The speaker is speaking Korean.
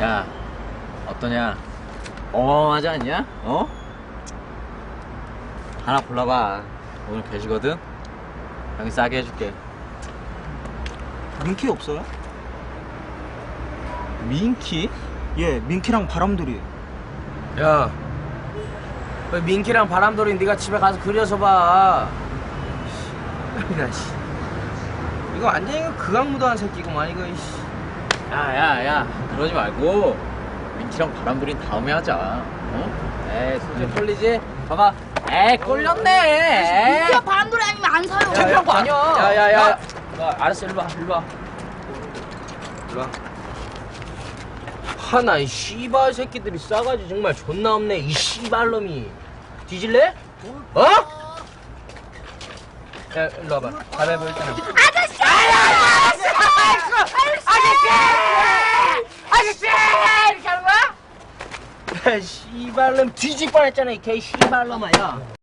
야, 어떠냐? 어마어마하지 않냐? 어? 하나 골라봐. 오늘 계시거든? 형이 싸게 해줄게. 민키 없어요? 민키? 예, 민키랑 바람돌이. 야, 그 민키랑 바람돌이 네가 집에 가서 그려서 봐. 야, 씨. 이거 완전히 이거 극악무도한 새끼구만 이거. 씨. 야, 야, 야. 그러지 말고, 민키랑 바람돌이는 다음에 하자. 어? 에이, 솔직히 털리지? 봐봐. 에이, 꼴렸네. 민키야 바람돌이 아니면 안 사요. 창피한 거 아니야. 야, 야, 야. 야, 알았어, 일로 와, 일로 와. 일로 와. 하나 이 씨발 새끼들이 싸가지 정말 존나 없네 이 씨발놈이 뒤질래? 어? 야 일로 와봐 가위바위보 일단. 아저씨! 아저씨! 이렇게 하는 거야? 야 씨발놈 뒤질 뻔했잖아 이 개 씨발놈아 야